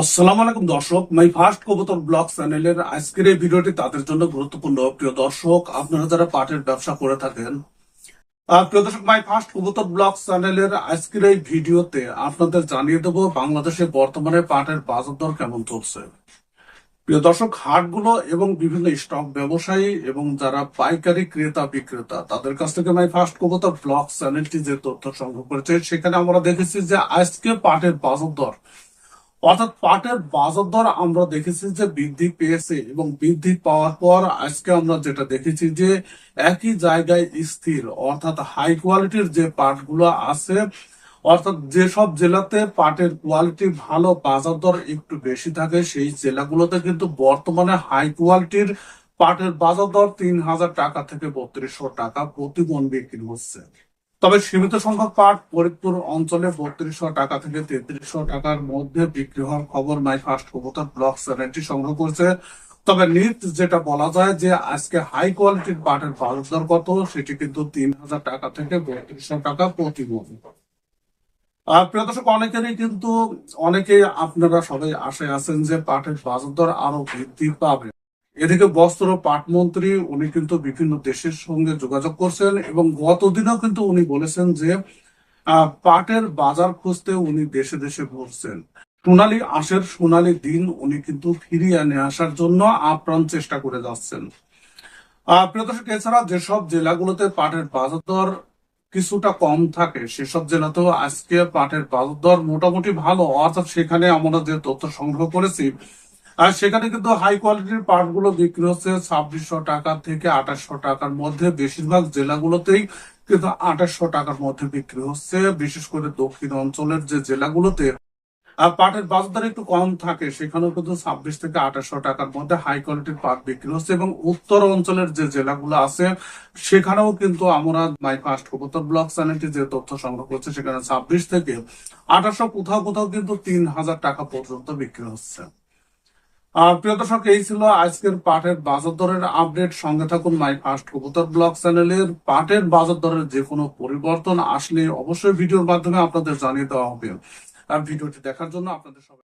আসসালামু আলাইকুম দর্শক, মাই ফার্স্ট কবুতর ব্লগ চ্যানেলের আজকের এই ভিডিওটি তাদের জন্য গুরুত্বপূর্ণ। প্রিয় দর্শক, আপনারা যারা পাটের ব্যবসা করে থাকেন প্রিয় দর্শক, মাই ফার্স্ট কবুতর ব্লগ চ্যানেলের আজকের এই ভিডিওতে আপনাদের জানিয়ে দেব বাংলাদেশে বর্তমানে পাটের বাজার দর কেমন চলছে। প্রিয় দর্শক, হাটগুলো এবং বিভিন্ন স্টক ব্যবসায়ী এবং যারা পাইকারি ক্রেতা, বিক্রেতা, তাদের কাছ থেকে মাই ফার্স্ট কবুতর ব্লগ চ্যানেলটি যে তথ্য সংগ্রহ করেছে, সেখানে আমরা দেখেছি যে আজকে পাটের বাজার দর অর্থাৎ পাটের বাজার দর আমরা দেখেছি যে বৃদ্ধি পেয়েছে এবং বৃদ্ধি পাওয়ার পর আজকে আমরা যেটা দেখেছি যে একই জায়গায় স্থির, অর্থাৎ হাই কোয়ালিটির যে পাটগুলো আছে, অর্থাৎ যেসব জেলাতে পাটের কোয়ালিটি ভালো, বাজার দর একটু বেশি থাকে, সেই জেলাগুলোতে কিন্তু বর্তমানে হাই কোয়ালিটির পাটের বাজার দর তিন হাজার টাকা থেকে বত্রিশশো টাকা প্রতি মন বিক্রি হচ্ছে। তবে সীমিত সংখ্যক পাট ফরিদপুর অঞ্চলে বত্রিশশো টাকা থেকে তেত্রিশশো টাকার মধ্যে বিক্রি হওয়ার খবর মাই ফার্স্ট কবুতর ব্লক চ্যানেলটি সংগ্রহ করছে। তবে নিট যেটা বলা যায় যে আজকে হাই কোয়ালিটির পাটের বাজার দর কত, সেটি কিন্তু তিন হাজার টাকা থেকে বত্রিশশো টাকা প্রতি মন প্রিয় দর্শক, অনেকেরই কিন্তু অনেকে আপনারা সবাই আশায় আছেন যে পাটের বাজার দর আরও বৃদ্ধি পাবে। এদিকে বস্ত্র পাট মন্ত্রী উনি কিন্তু বিভিন্ন দেশের সঙ্গে যোগাযোগ করছেন এবং গতদিনও কিন্তু উনি বলেছেন যে পাটের বাজার খুঁজতে উনি দেশে দেশে ঘুরছেন। সোনালী আঁশের সোনালী দিন উনি কিন্তু ফিরিয়ে নিয়ে আসার জন্য আপ্রাণ চেষ্টা করে যাচ্ছেন। আহ, প্রিয় দর্শক, এছাড়া যেসব জেলাগুলোতে পাটের বাজার দর কিছুটা কম থাকে, সেসব জেলাতেও আজকে পাটের বাজার দর মোটামুটি ভালো। অর্থাৎ সেখানে আমরা যে তথ্য সংগ্রহ করেছি আর সেখানে কিন্তু হাই কোয়ালিটির পাটগুলো বিক্রি হচ্ছে ছাব্বিশশো টাকা থেকে আঠাশশো টাকার মধ্যে। বেশিরভাগ জেলাগুলোতেই কিন্তু আঠাশশো টাকার মধ্যে বিক্রি হচ্ছে, বিশেষ করে দক্ষিণ অঞ্চলের যে জেলাগুলোতে। আর পাটের বাজার একটু কম থাকে, সেখানেও কিন্তু ছাব্বিশ থেকে আঠাশশো টাকার মধ্যে হাই কোয়ালিটির পাট বিক্রি হচ্ছে। এবং উত্তর অঞ্চলের যে জেলাগুলো আছে, সেখানেও কিন্তু আমরা মাই ফার্স্ট কবুতর ব্লক চ্যানেলটি যে তথ্য সংগ্রহ করছে, সেখানে ছাব্বিশ থেকে আঠাশশো কোথাও কোথাও কিন্তু তিন হাজার টাকা পর্যন্ত বিক্রি হচ্ছে। প্রিয় দর্শক, এই ছিল আজকের পাটের বাজার দরের আপডেট। সঙ্গে থাকুন মাই ফার্স্ট কবুতর ব্লগ চ্যানেলের। পাটের বাজার দরের যে কোনো পরিবর্তন আসলে অবশ্যই ভিডিওর মাধ্যমে আপনাদের জানিয়ে দেওয়া হবে। আর ভিডিওটি দেখার জন্য আপনাদের সবাই